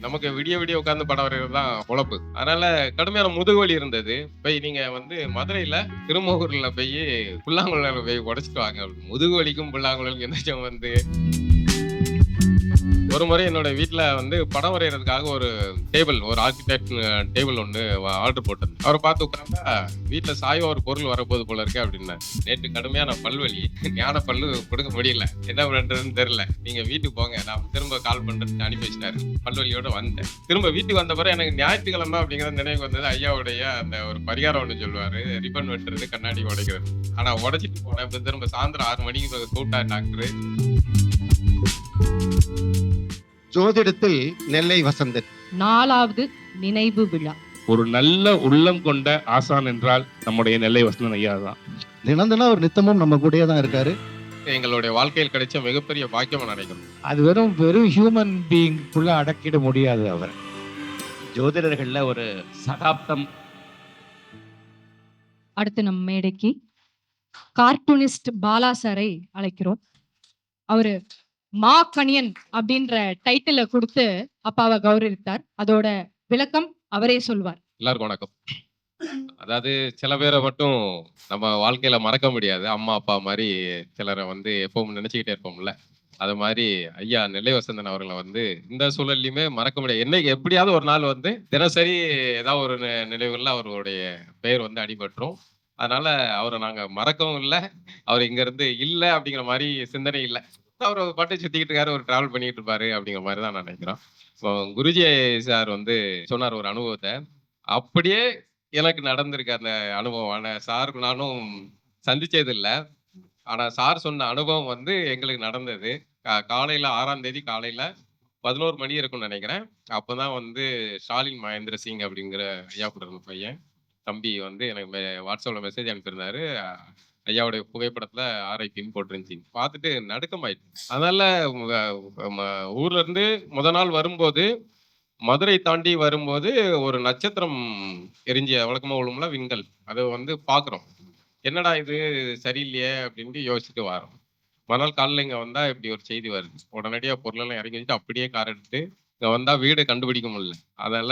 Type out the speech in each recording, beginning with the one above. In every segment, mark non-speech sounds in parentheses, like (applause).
நமக்கு விடிய விடிய உட்கார்ந்து படம் வரைகிறது தான் பொழப்பு. அதனால கடுமையான முதுகுவலி இருந்தது. போய் நீங்க வந்து மதுரையில திருமூகூர்ல போய் புல்லாங்குழல போய் உடைச்சிட்டு வாங்க. முதுகு வலிக்கும் புல்லாங்குழலுக்கு எந்தாச்சும் வந்து ஒரு முறை என்னோட வீட்டில் வந்து படம் வரைகிறதுக்காக ஒரு டேபிள் ஒரு ஆர்கிடெக்ட் டேபிள் ஒன்று ஆர்டர் போட்டிருந்தேன். அவரை பார்த்து உட்காந்தா வீட்டில் சாய ஒரு பொருள் வரப்போது போல இருக்கு அப்படின்னேன் நேற்று கடுமையான பல்வலி. ஞான பல்லு கொடுக்க முடியல. என்ன பண்றதுன்னு தெரியல. நீங்க வீட்டுக்கு போங்க. நான் திரும்ப கால் பண்றதுக்கு அனுப்பி வச்சிட்டாரு பல்வலியோட வந்தேன். திரும்ப வீட்டுக்கு வந்த பிறகு எனக்கு ஞாயிற்றுக்கிழமை அப்படிங்கிற நினைவுக்கு வந்தது. ஐயாவுடைய அந்த ஒரு பரிகாரம் ஒன்று சொல்லுவாரு. ரிப்பன் வெட்டுறது கண்ணாடி உடைக்கிறது. ஆனா உடைச்சிட்டு போனேன். திரும்ப சாயந்தரம் ஆறு மணிக்கு கூட்டா டாக்டர். ஜோதிடத்தில் நெல்லை வசந்தன். நாலாவது நினைவு விழா. ஒரு நல்ல உள்ளம் கொண்ட ஆசான் என்றால் நம்முடைய நெல்லை வசந்தன் ஐயா தான். தினம் தினம் அவர் நித்தமும் நம்ம கூடயே தான் இருக்காரு. எங்களுடைய வாழ்க்கையில் கிடைச்ச மிகப்பெரிய பாக்கியம் நினைக்கிறோம் அது வெறும் வெறும் ஹியூமன் பீயிங்குள்ள அடக்கிட முடியாது அவர். ஜோதிடர்கள்ல ஒரு சகாப்தம். அடுத்து நம்ம மேடைக்கு கார்ட்டூனிஸ்ட் பாலா சாரை அழைக்கிறோம். அவரு மா கணியன் அப்படின்ற டைட்டில கொடுத்து அப்பாவை கௌரவித்தார். அதோட விளக்கம் அவரே சொல்வார். எல்லாருக்கும் வணக்கம். அதாவது சில பேரை மட்டும் நம்ம வாழ்க்கையில மறக்க முடியாது. அம்மா அப்பா மாதிரி சிலரை வந்து எப்பவும் நினைச்சுக்கிட்டே இருப்போம்ல. அது மாதிரி ஐயா நெல்லை வசந்தன் அவர்களை வந்து இந்த சூழல்லையுமே மறக்க முடியாது. என்னைக்கு எப்படியாவது ஒரு நாள் வந்து தினசரி ஏதாவது ஒரு நி- நினைவுகள்ல அவருடைய பெயர் வந்து அடிபட்டுரும். அதனால அவரை நாங்க மறக்கவும் இல்லை. அவர் இங்க இருந்து இல்லை அப்படிங்கிற மாதிரி சிந்தனை இல்லை. அவர் பாட்டை சுத்திக்கிட்டு இருக்காரு ஒரு டிராவல் பண்ணிட்டு இருப்பாரு அப்படிங்கிற மாதிரி தான் நான் நினைக்கிறேன். இப்போ குருஜி சார் வந்து சொன்னார் ஒரு அனுபவத்தை. அப்படியே எனக்கு நடந்திருக்கு அந்த அனுபவம். ஆனா சாருக்கு நானும் சந்திச்சது இல்லை ஆனா சார் சொன்ன அனுபவம் வந்து எங்களுக்கு நடந்தது. கா- காலையில ஆறாம் தேதி காலையில பதினோரு மணி இருக்கும்னு நினைக்கிறேன். அப்பதான் வந்து ஸ்டாலின் மகேந்திர சிங் அப்படிங்கிற ஐயா கூட இருந்த பையன் தம்பி வந்து எனக்கு வாட்ஸ்அப்பில் வாட்ஸ்அப்ல மெசேஜ் அனுப்பியிருந்தாரு. ஐயாவுடைய புகைப்படத்துல ஆர்ஐபின்னு போட்டிருந்துச்சு. பார்த்துட்டு நடுக்கமாயிடுச்சு. அதனால ஊர்ல இருந்து முத நாள் வரும்போது மதுரை தாண்டி வரும்போது ஒரு நட்சத்திரம் எரிஞ்ச வழக்கமா விழும்ல விண்கல். அதை வந்து பாக்குறோம் என்னடா இது? சரியில்லையே அப்படின்ட்டு யோசிச்சுட்டு வரோம் மறுநாள் காலைல இங்க வந்தா இப்படி ஒரு செய்தி வருது. உடனடியா பொருளெல்லாம் இறங்கி வச்சுட்டு அப்படியே கார் எடுத்து இங்க வந்தா வீடு கண்டுபிடிக்க முடியல. அதனால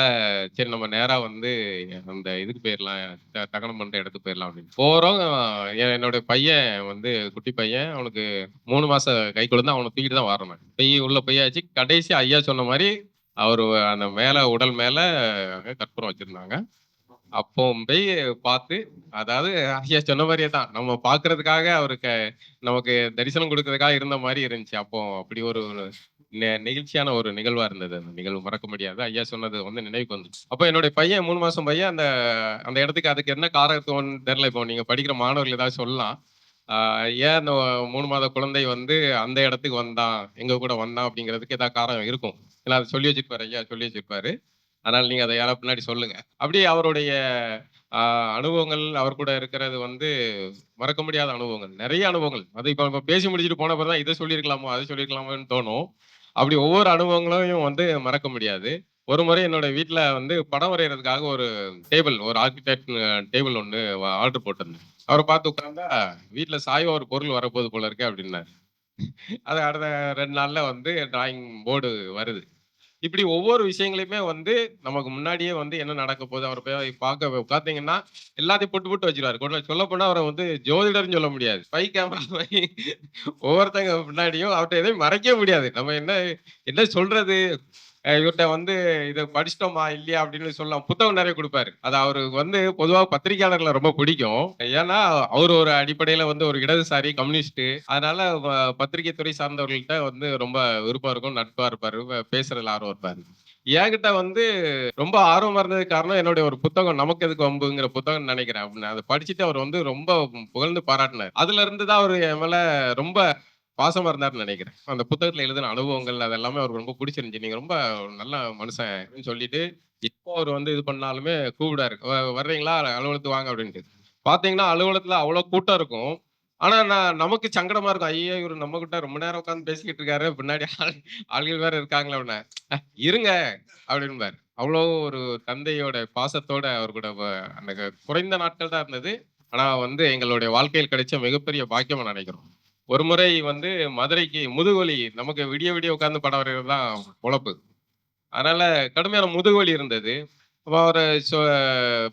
சரி நம்ம நேரா வந்து அந்த இதுக்கு போயிடலாம் தகனம் பண்ற இடத்துக்கு போயிடலாம் அப்படின்னு. போறோம். என் என்னோட பையன் வந்து குட்டி பையன். அவனுக்கு மூணு மாதம் கை கொடுத்து அவனை தூக்கிட்டு தான் வரணும் பைய உள்ள பையாச்சு. கடைசி ஐயா சொன்ன மாதிரி அவர் அந்த மேல உடல் மேல கற்பூரம் வச்சிருந்தாங்க. அப்போ போய் பார்த்து அதாவது ஐயா சொன்ன மாதிரியே தான். நம்ம பார்க்கறதுக்காக அவருக்கு நமக்கு தரிசனம் கொடுக்கறதுக்காக இருந்த மாதிரி இருந்துச்சு. அப்போ அப்படி ஒரு நெகிழ்ச்சியான ஒரு நிகழ்வா இருந்தது அந்த நிகழ்வு. மறக்க முடியாது. ஐயா சொன்னது வந்து நினைவுக்கு வந்துச்சு. அப்போ என்னுடைய பையன் மூணு மாசம் பையன் அந்த அந்த இடத்துக்கு அதுக்கு என்ன காரணத்துவம்னு தெரியல. இப்போ நீங்க படிக்கிற மாணவர்கள் ஏதாவது சொல்லலாம். ஆஹ் ஏன் அந்த மூணு மாத குழந்தை வந்து அந்த இடத்துக்கு வந்தான்? எங்க கூட வந்தான்? அப்படிங்கிறதுக்கு ஏதாவது காரணம் இருக்கும். ஏன்னா அதை சொல்லி வச்சிருப்பாரு ஐயா சொல்லி வச்சிருப்பாரு. அதனால நீங்க அதை யாரா பின்னாடி சொல்லுங்க. அப்படியே அவருடைய ஆஹ் அனுபவங்கள் அவர் கூட இருக்கிறது வந்து மறக்க முடியாத அனுபவங்கள். நிறைய அனுபவங்கள். அது இப்போ பேசி முடிச்சுட்டு போன தான் இதை சொல்லியிருக்கலாமோ அதை சொல்லியிருக்கலாமோன்னு தோணும். அப்படி ஒவ்வொரு அனுபவங்களையும் வந்து மறக்க முடியாது. ஒரு முறை என்னோட வீட்டில் வந்து படம் வரைகிறதுக்காக ஒரு டேபிள் ஒரு ஆர்கிடெக்ட் டேபிள் ஒன்று ஆர்டர் போட்டிருந்தேன். அவரை பார்த்து உட்காந்தா வீட்டில் சாய ஒரு பொருள் வரப்போகுது போல இருக்கு அப்படின்னாரு. அது அடுத்த ரெண்டு நாளில் வந்து டிராயிங் போர்டு வருது. இப்படி ஒவ்வொரு விஷயங்களையுமே வந்து நமக்கு முன்னாடியே வந்து என்ன நடக்க போகுது அவர் போய் பார்க்க பார்த்தீங்கன்னா எல்லாத்தையும் போட்டு போட்டு வச்சிருவாரு. கொண்டு சொல்ல போனா அவரை வந்து ஜோதிடர்னு சொல்ல முடியாது. ஸ்பை கேமரா (laughs) ஒவ்வொருத்தங்க முன்னாடியும் அவர்கிட்ட எதையும் மறைக்க முடியாது. நம்ம என்ன என்ன சொல்றது? இவர்கிட்ட வந்து இதை படிச்சிட்டோமா? இல்லையா? அப்படின்னு சொல்லலாம். புத்தகம் நிறைய கொடுப்பாரு. அது அவருக்கு வந்து பொதுவாக பத்திரிகையாளர்களை ரொம்ப பிடிக்கும். ஏன்னா அவர் ஒரு அடிப்படையில வந்து ஒரு இடதுசாரி கம்யூனிஸ்ட் அதனால பத்திரிகை துறை சார்ந்தவர்கள்ட்ட வந்து ரொம்ப விருப்பம் இருக்கும் நட்பா இருப்பாரு பேசுறதுல ஆர்வம் இருப்பாரு. என்கிட்ட வந்து ரொம்ப ஆர்வமா இருந்தது காரணம் என்னுடைய ஒரு புத்தகம் நமக்கு எதுக்கு வம்புங்கிற புத்தகம் நினைக்கிறேன். அப்படின்னு. அதை படிச்சுட்டு அவர் வந்து ரொம்ப புகழ்ந்து பாராட்டினார். அதுல இருந்து தான் அவர் என் மேல ரொம்ப பாசமா இருந்தாருன்னு நினைக்கிறேன். அந்த புத்தகத்துல எழுதின அனுபவங்கள் அது எல்லாமே அவருக்கு ரொம்ப பிடிச்சிருந்துச்சு. நீங்க ரொம்ப நல்ல மனுஷன் அப்படின்னு சொல்லிட்டு இப்போ அவர் வந்து இது பண்ணாலுமே கூப்பிடாரு வர்றீங்களா? அலுவலகத்துக்கு வாங்க அப்படின்ட்டு. பாத்தீங்கன்னா அலுவலகத்துல அவ்வளவு கூட்டம் இருக்கும். ஆனா நான் நமக்கு சங்கடமா இருக்கும். ஐயோ இவர் நம்ம கிட்ட ரொம்ப நேரம் உட்காந்து பேசிக்கிட்டு இருக்காரு. பின்னாடி ஆள் ஆள்கள் வேற இருக்காங்களே அப்படின்னா இருங்க அப்படின்பாரு. அவ்வளோ ஒரு தந்தையோட பாசத்தோட அவர் கூட அந்த குறைந்த நாட்கள் தான் இருந்தது. ஆனா வந்து எங்களுடைய வாழ்க்கையில் கிடைச்ச மிகப்பெரிய பாக்கியமாக நினைக்கிறோம் ஒரு முறை வந்து மதுரைக்கு முதுகுவலி நமக்கு விடிய விடிய உட்காந்து படம் வரைகிறது தான் பொழப்பு. அதனால கடுமையான முதுகுவலி இருந்தது. அப்போ அவரை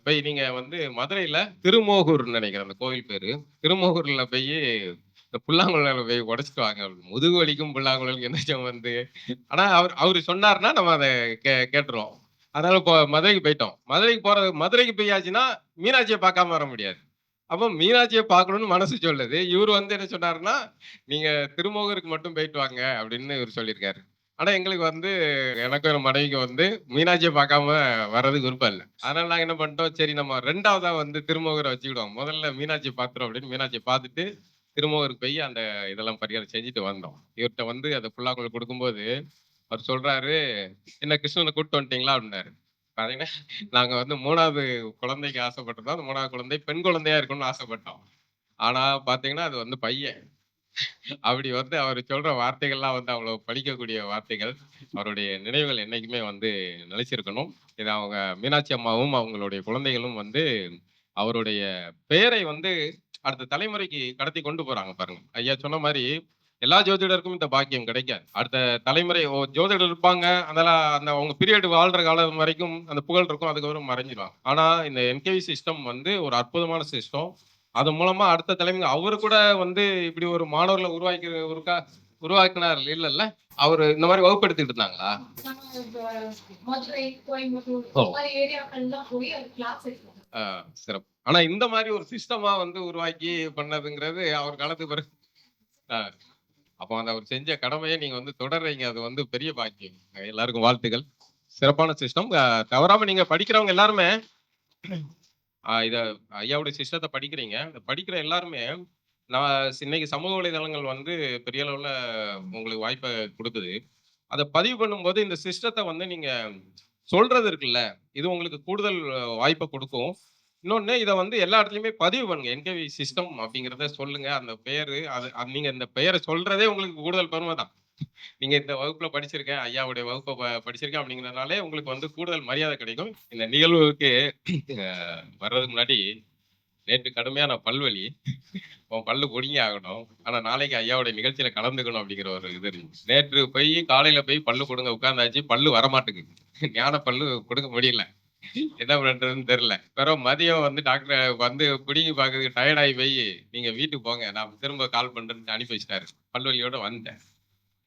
போய் நீங்க வந்து மதுரையில திருமோகூர்னு நினைக்கிறேன் அந்த கோவில் பேரு. திருமோகூர்ல போய் இந்த புல்லாங்குழல போய் உடச்சிட்டு வாங்க. முதுகு வலிக்கும் புல்லாங்குழலுக்கு என்ன வந்து? ஆனா அவர் அவரு சொன்னாருன்னா நம்ம அதை கே கேட்டுருவோம். அதனால இப்போ மதுரைக்கு போயிட்டோம். மதுரைக்கு போறது மதுரைக்கு போயாச்சுன்னா மீனாட்சியை பார்க்காம வர முடியாது. அப்போ மீனாட்சியை பார்க்கணும்னு மனசு சொல்லுது. இவர் வந்து என்ன சொன்னாருன்னா நீங்க திருமோகருக்கு மட்டும் போயிட்டு வாங்க அப்படின்னு இவர் சொல்லியிருக்காரு. ஆனா எங்களுக்கு வந்து எனக்கும் என் மனைவிக்கு வந்து மீனாட்சியை பார்க்காம வர்றதுக்கு விருப்பம் இல்லை. அதனால நாங்க என்ன பண்ணிட்டோம் சரி நம்ம ரெண்டாவதா வந்து திருமோகரை வச்சுக்கிடுவோம். முதல்ல மீனாட்சியை பார்த்துரும் அப்படின்னு மீனாட்சியை பார்த்துட்டு திருமோகருக்கு போய் அந்த இதெல்லாம் பரிகாரம் செஞ்சுட்டு வந்தோம். இவர்கிட்ட வந்து அதை புல்லாங்குழல் கொடுக்கும்போது அவர் சொல்றாரு என்ன கிருஷ்ணனை கூப்பிட்டு வந்துட்டீங்களா? அப்படின்னாரு. பாத்தீங்கன்னா நாங்க வந்து மூணாவது குழந்தைக்கு ஆசைப்பட்டிருந்தோம் அந்த மூணாவது குழந்தை பெண் குழந்தையா இருக்கணும்னு ஆசைப்பட்டோம். ஆனா பாத்தீங்கன்னா அது வந்து பையன். அப்படி வந்து அவர் சொல்ற வார்த்தைகள்லாம் வந்து அவ்வளவு படிக்கக்கூடிய வார்த்தைகள் அவருடைய நினைவுகள் என்னைக்குமே வந்து நிலைச்சிருக்கணும். இது அவங்க மீனாட்சி அம்மாவும் அவங்களுடைய குழந்தைகளும் வந்து அவருடைய பெயரை வந்து அடுத்த தலைமுறைக்கு கடத்தி கொண்டு போறாங்க பாருங்க. ஐயா சொன்ன மாதிரி எல்லா ஜோதிடருக்கும் இந்த பாக்கியம் கிடைக்காது. அடுத்த தலைமுறை ஓ, ஜோதிடர் இருப்பாங்க. அதெல்லாம் அந்த அவங்க பீரியட் வாழ்ற காலம் வரைக்கும் அந்த புகழ் இருக்கும். அதுக்கப்புறம் மறைஞ்சிருவாங்க. ஆனா இந்த என்கேவி சிஸ்டம் வந்து ஒரு அற்புதமான சிஸ்டம் அது மூலமா அடுத்த தலைமுறை அவரு கூட வந்து இப்படி ஒரு மாணவர்களை உருவாக்கி உருக்கா உருவாக்கினார். இல்லைல்ல. அவர் இந்த மாதிரி வகுப்பு எடுத்துக்கிட்டு இருந்தாங்களா சிறப்பு. ஆனா இந்த மாதிரி ஒரு சிஸ்டமா வந்து உருவாக்கி பண்ணதுங்கிறது அவர் காலத்துக்கு பிறகு. அப்போ அந்த அவர் செஞ்ச கடமையை நீங்க வந்து தொடர்றீங்க. அது வந்து பெரிய பாக்கியம். எல்லாருக்கும் வாழ்த்துக்கள். சிறப்பான சிஸ்டம். தவறாம நீங்க படிக்கிறவங்க எல்லாருமே இத ஐயாவுடைய சிஸ்டத்தை படிக்கிறீங்க. இந்த படிக்கிற எல்லாருமே நான் இன்னைக்கு சமூக வலைதளங்கள் வந்து பெரிய அளவுல உங்களுக்கு வாய்ப்பை கொடுக்குது. அதை பதிவு பண்ணும்போது இந்த சிஸ்டத்தை வந்து நீங்க சொல்றது இருக்குல்ல இது உங்களுக்கு கூடுதல் வாய்ப்பை கொடுக்கும். இன்னொன்று இதை வந்து எல்லா இடத்துலையுமே பதிவு பண்ணுங்க. என்கேவி சிஸ்டம் அப்படிங்கிறத சொல்லுங்க. அந்த பெயரு அது நீங்கள் நீங்க இந்த பெயரை சொல்றதே உங்களுக்கு கூடுதல் பெருமை தான். நீங்க இந்த வகுப்புல படிச்சிருக்கேன் ஐயாவுடைய வகுப்பை ப- படிச்சிருக்கேன் அப்படிங்கிறதுனாலே உங்களுக்கு வந்து கூடுதல் மரியாதை கிடைக்கும். இந்த நிகழ்வுக்கு வர்றதுக்கு முன்னாடி நேற்று கடுமையான பல்வலி. உன் பல்லு பொடிங்க ஆகணும். ஆனா நாளைக்கு ஐயாவுடைய நிகழ்ச்சியில கலந்துக்கணும் அப்படிங்கிற ஒரு இது இருந்துச்சு. நேற்று போய் காலையில போய் பல்லு கொடுங்க உட்காந்தாச்சு பல்லு வரமாட்டேங்குது. ஞான பல்லு கொடுக்க முடியல. என்ன பண்றதுன்னு தெரியல. வெறும் மதியம் வந்து டாக்டர் வந்து பிடிங்கி பார்க்கறதுக்கு டயர்டாகி போய் நீங்க வீட்டுக்கு போங்க நான் திரும்ப கால் பண்றேன்னு அனுப்பி வச்சிட்டாரு. பல்வலியோட வந்தேன்.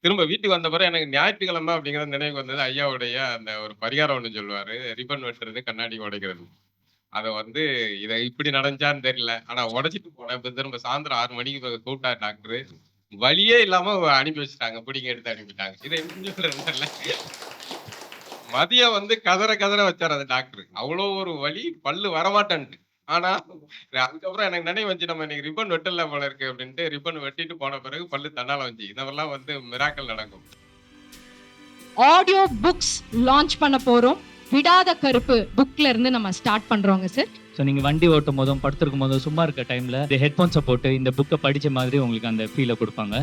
திரும்ப வீட்டுக்கு வந்த பிறகு எனக்கு ஞாயிற்றுக்கிழமை அப்படிங்கிற நினைவுக்கு வந்தது. ஐயாவுடைய அந்த ஒரு பரிகாரம் ஒன்று சொல்லுவாரு. ரிப்பன் வெட்டுறது கண்ணாடி உடைக்கிறது. அதை வந்து இதை இப்படி நடந்துச்சான்னு தெரியல. ஆனா உடைச்சிட்டு போனேன். இப்போ திரும்ப சாயந்தரம் ஆறு மணிக்கு இப்ப கூப்பிட்டா டாக்டர் வழியே இல்லாம அனுப்பி வச்சுட்டாங்க. பிடிங்க எடுத்து அனுப்பிட்டாங்க. இதை எப்படி சொல்றது தெரியல. மதியம் வந்து கதற கதற வச்சார் அந்த டாக்டர். அவ்வளோ ஒரு வலி பல்லு வரமாட்டேன்ட்டு. ஆனா அதுக்கப்புறம் எனக்கு நினைவு வந்துச்சு நம்ம இன்னைக்கு ரிப்பன் வெட்டல போல இருக்கு அப்படின்ட்டு ரிப்பன் வெட்டிட்டு போன பிறகு பல்லு தன்னால வந்துச்சு. இதெல்லாம் வந்து மிராக்கள் நடக்கும். ஆடியோ புக்ஸ் லான்ச் பண்ண போறோம். விடாத கருப்பு புக்ல இருந்து நம்ம ஸ்டார்ட் பண்றோங்க சார் ஸோ நீங்கள் வண்டி ஓட்டும் போதும் படுத்திருக்கும் போதும் சும்மா இருக்க டைமில் இந்த ஹெட்ஃபோன்ஸை போட்டு இந்த புக்கை படித்த மாதிரி உங்களுக்கு அந்த ஃபீலை கொடுப்பாங்க.